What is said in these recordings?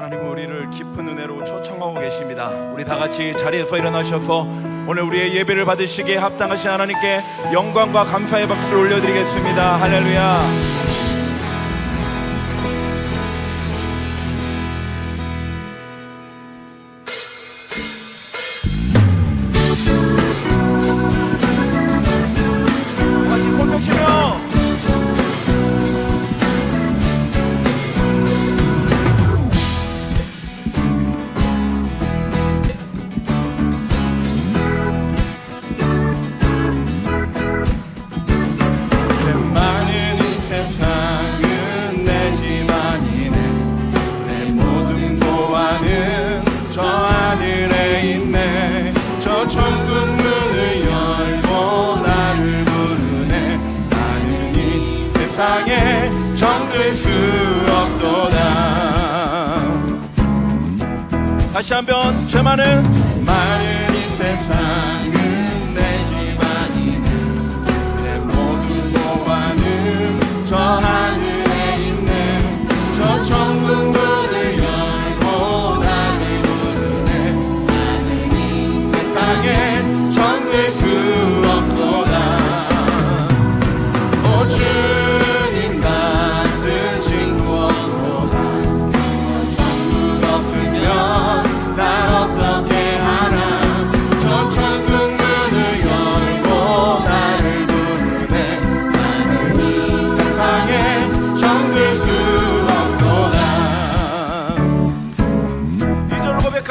하나님 우리를 깊은 은혜로 초청하고 계십니다. 우리 다 같이 자리에서 일어나셔서 오늘 우리의 예배를 받으시기에 합당하신 하나님께 영광과 감사의 박수를 올려드리겠습니다. 할렐루야. 다시 한번 제 말은 많은 이 세상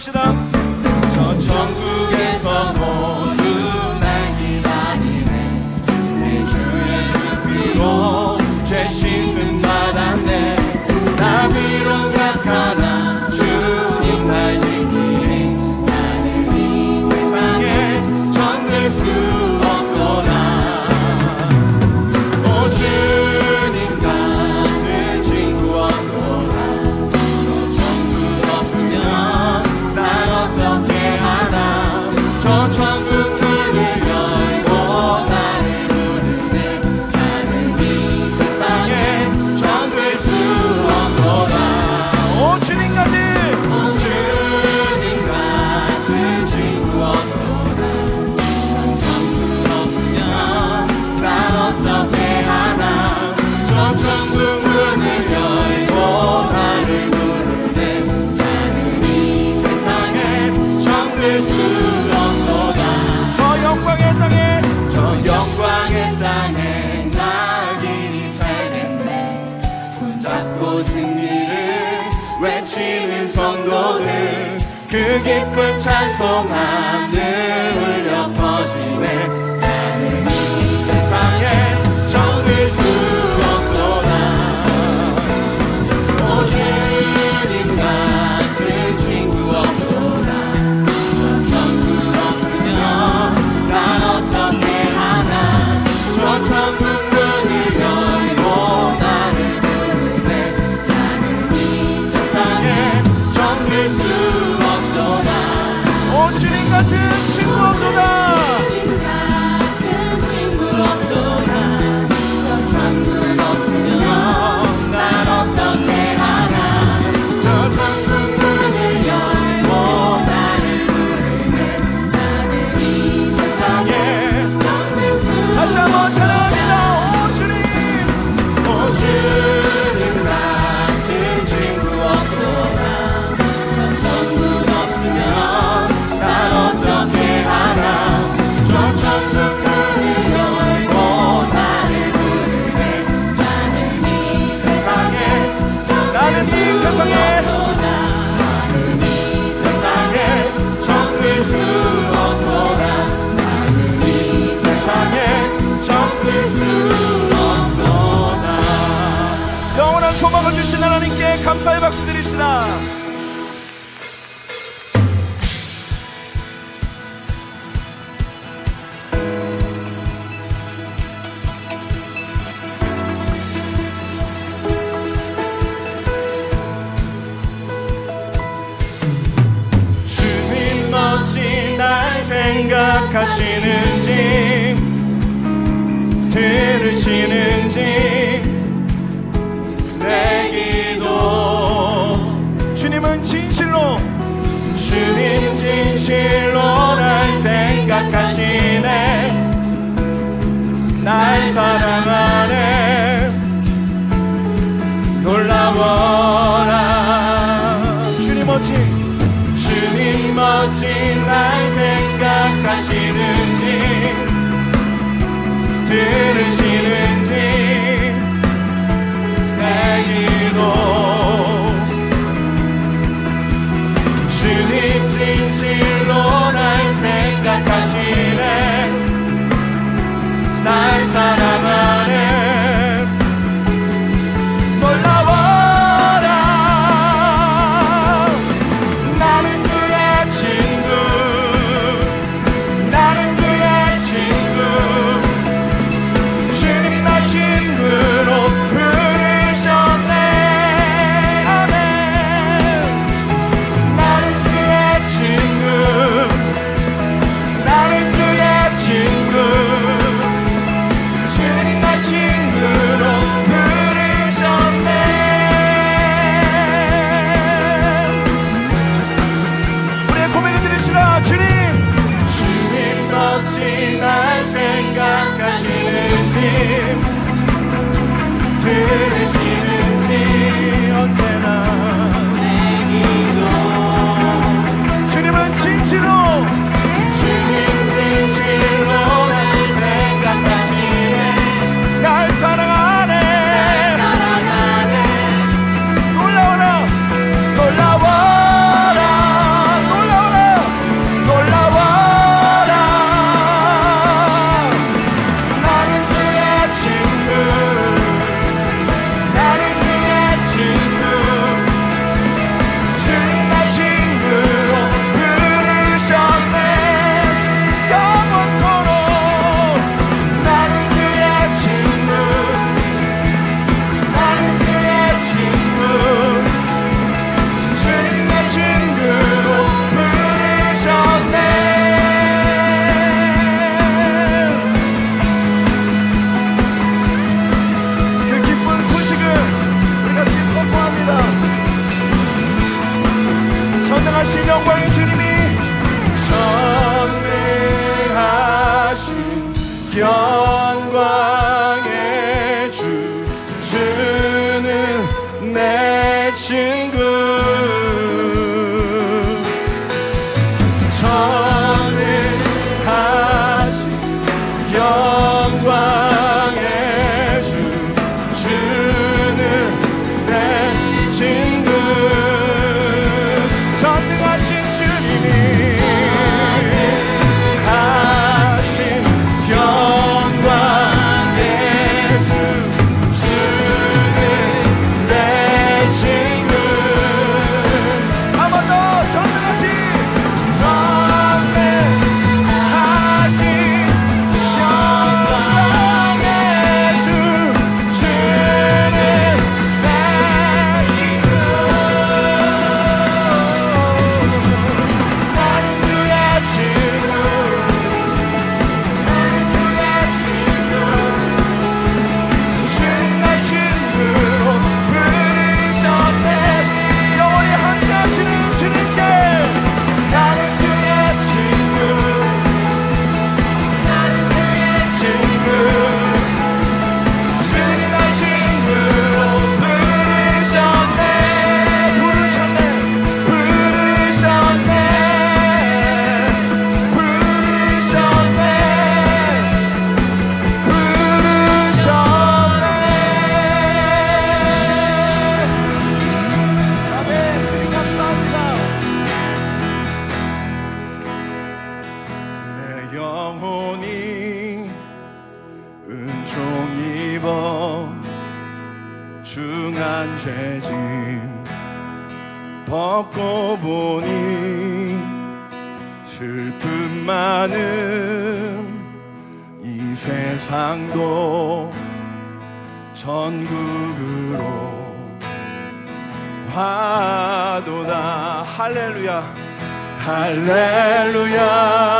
是的 영광의 땅에 낙인이 잘했네 손잡고 승리를 외치는 성도들 그 기쁜 찬송 하늘 울려 감사의 박수 드립시다. 주님 어찌 날 생각하시는지 들으시는지 진실로. 주님 진실로 날 생각하시네. 날 사랑하네. 놀라워라. 주님 멋진 주님 멋진 날 생각하시는지 들으시는지. 은총 입어 중한 죄짐 벗고 보니 슬픔 많은 이 세상도 전국으로 화도다. 할렐루야. 할렐루야.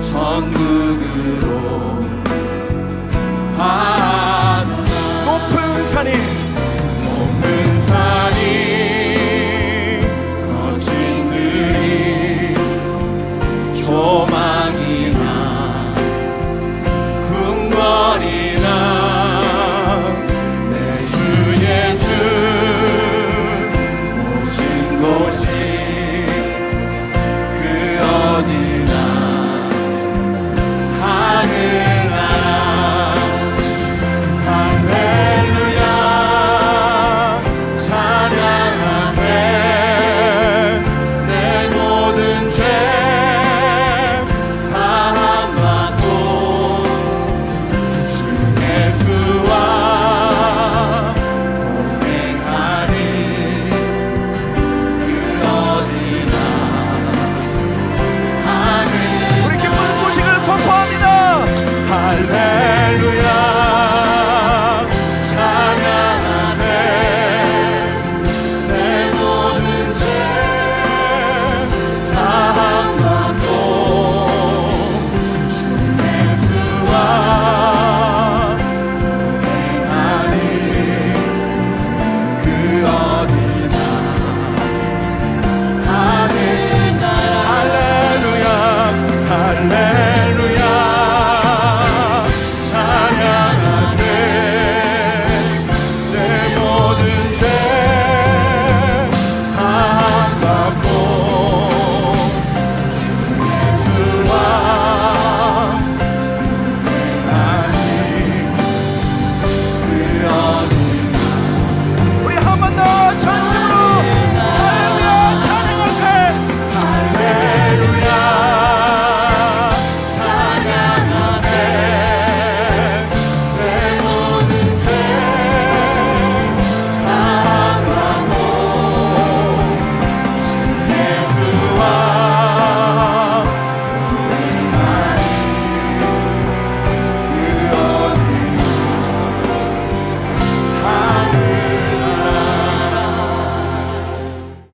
천국으로.